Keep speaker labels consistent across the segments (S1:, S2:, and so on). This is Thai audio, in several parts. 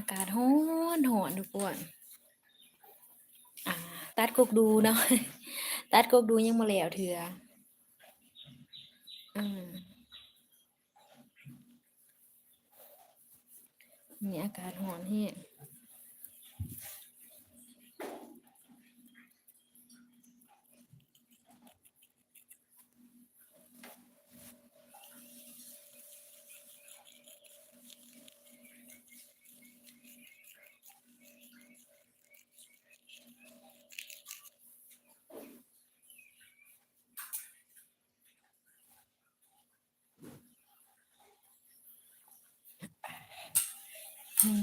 S1: อากาศร้อนหอนทุกคนอ่าตัดกกดูเนาะตัดกกดูยังมาแล้วเถื่ออืมนี่อากาศห้อนเฮ้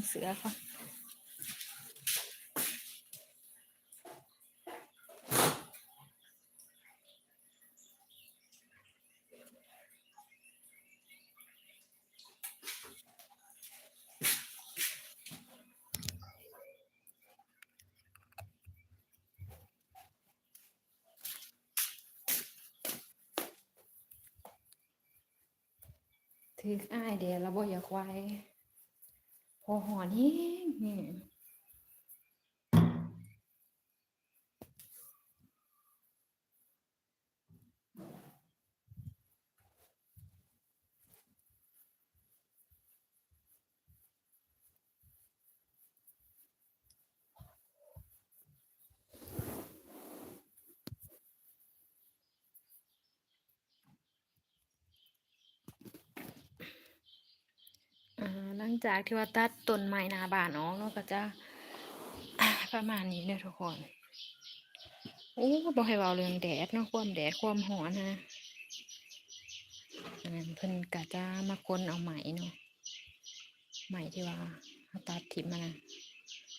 S1: เสือก่อนถึกอ้ายเดะแล้วบ่อยากไหว พอร้อนแฮงแฮง อ่า หลัง จากที่ว่าตัดต้นไม้นาบ้านออกเนาะก็จะประมาณนี้เด้อทุกคนโอ้บ่ให้เว้าเรื่องแดดเนาะความแดดความร้อนนะอันนั้นเพิ่นก็จะมาค้นเอาไหมเนาะไหมที่ว่าเราตัดถิ้มมานะ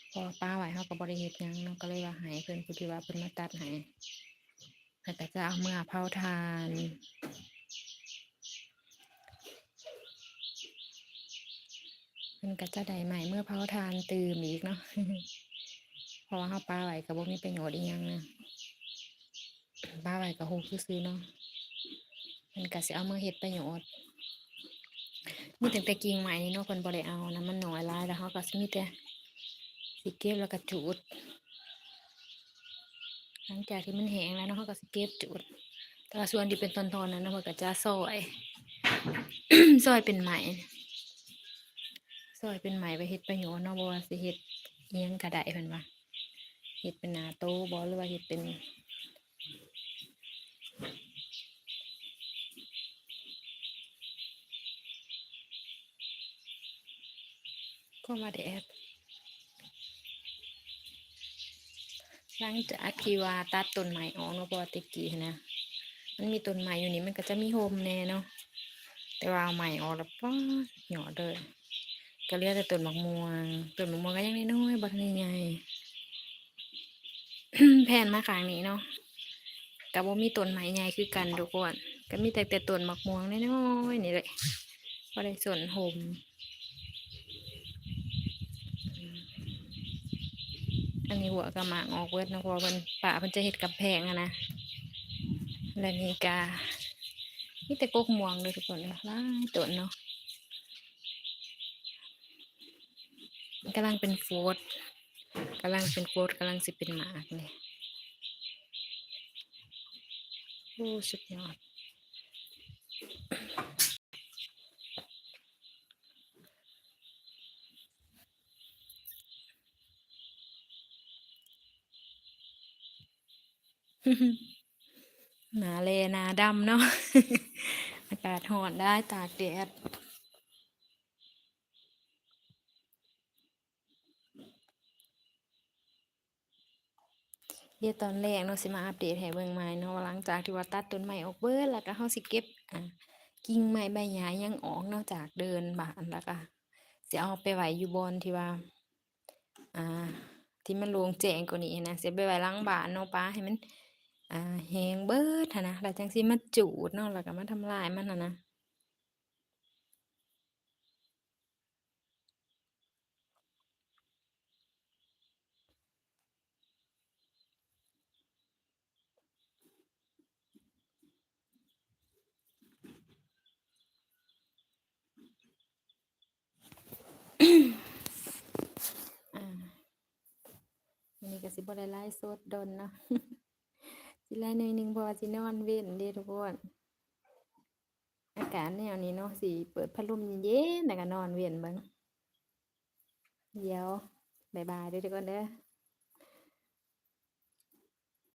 S1: เพราะป้าไหวเราก็บ่ได้เฮ็ดหยังเนาะก็เลยว่าให้เพิ่นผู้ที่ว่าเพิ่นมาตัดห้เพิ่ก็จะเอาเมื่อเผาถ่าน พิ่นก็จะได้ไหม่เมื่อเผาถ่านตื่มอีกเนาะเพราะว่าเราปลาไว้ก็บ่มีประโยชน์อิหยังนะปลาไว้ก็โฮซื่อๆเนาะเพิ่นก็สิเอามาเฮ็ดประโยชน์มีตั้งแต่กิ่งไม้นี่เนาะเพิ่นบ่ได้เอานะมันน้อยหลายแล้วเราก็สิมีแต่สิเก็บแล้วก็จูดหลังจากที่มันแห้งแล้วเนาะเราก็สิเก็บจูดแต่ส่วนที่เป็นตอนๆนั้นเนาะเพิ่นก็จะซอย ซอยเป็นไหม ซอยเป็นไหมไว้เฮ็ดประโยชน์เนาะบ่ว่าสิเฮ็ดอิหยังก็ไดเพิ่นว่าเฮ็ดเป็นหน้าโต๊บ่หรือว่าเฮ็ดเป็นความาแดดหลังจากที่ว่าตัดต้นไม้ออกเนาะเพราะว่าแต่กี้นะ มันมีต้นไม้อยู่นี่มันก็จะมีร่มแน่เนาะ แต่ว่าเอาไม้ออกแล้วป๊าดยอดเลย ก็เหลือแต่ต้นมะม่วงต้นมะม่วงก็ยังน้อยๆบ่ทันได้ใหญ่แผ่นมาขางนี้เนาะก็บ่มีต้นไม้ใหญ่คือกันทุกคนก็มีแต่แต่ต้นมะม่วงน้อยๆนี่แหละบ่ได้สนร่มอันนี้หัวก็หมากออกเบิดเนะพราะว่าเพิ่นป้าเพิ่นจะเฮ็ดกำแพงอะนะและนี่ก็มีแต่กกม่วงเด้อทุกคนเด้อหลาต้นเนาะ กำลังเป็นโฟดกำลังเป็นโฟดกำลังสิเป็นหมากนี่ยโอ้สุดยอดหนาแลนาดำเนาะ อากาศร้อนได้ตากแดด เดี๋ยวตอนแรกเนาะสิมาอัปเดตให้เบิ่งใหม่เนาะว่าหลังจากที่ว่าตัดต้นไม้ออกเบิดแล้วก็เราสิเก็บอ่ากิ่งไม้ใบหญ้ายังออกนาะจากเดินบ้านแล้วก็สิเอาไปไว้อยู่บอนที่ว่าอ่าที่มันโล่งแจ้งกว่านี้นะสิไปไว้หลังบ้านเนาะปาให้มันอ่าแห้งเบิดหั้นนะแล้วจังสิมาจูดเนาะแล้วก็มาทำลายมันหั้นนะ บริไลฟ์สดดนเนาะสิไลฟ์หน่อยหนึ่งพอสินอนเว้นเด้ทุกคนอากาศแนวนี้เนาะสิเปิดพัดลมเย็นๆแล้วก็นอนเว้นบ้างเดี๋ยวบายบายด้วยทุกคนเด้อ